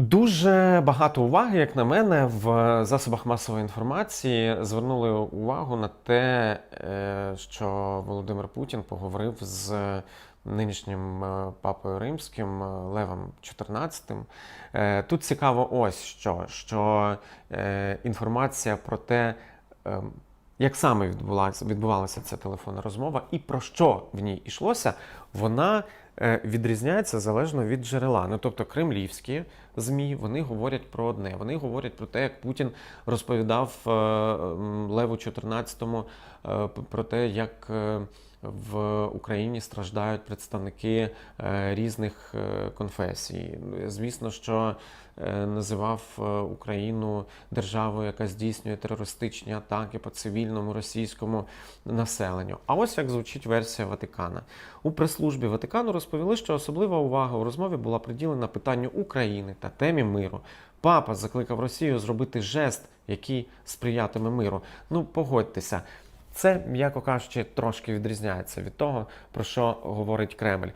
Дуже багато уваги, як на мене, в засобах масової інформації звернули увагу на те, е, що Володимир Путін поговорив з нинішнім е, папою римським е, Левом XIV. Тут цікаво ось що, що інформація про те, як саме відбулася, відбувалася ця телефонна розмова і про що в ній йшлося, вона відрізняється залежно від джерела. Ну тобто кремлівські ЗМІ вони говорять про одне. Вони говорять про те, як Путін розповідав е, Леву 14-му е, про те, як е, в Україні страждають представники е, різних е, конфесій. Звісно, що е, називав Україну державою, яка здійснює терористичні атаки по цивільному російському населенню. А ось як звучить версія Ватикана. У прес-службі Ватикану розповіли, що особлива увага у розмові була приділена питанню України та темі миру. Папа закликав Росію зробити жест, який сприятиме миру. Ну, погодьтеся. Це, м'яко кажучи, трошки відрізняється від того, про що говорить Кремль.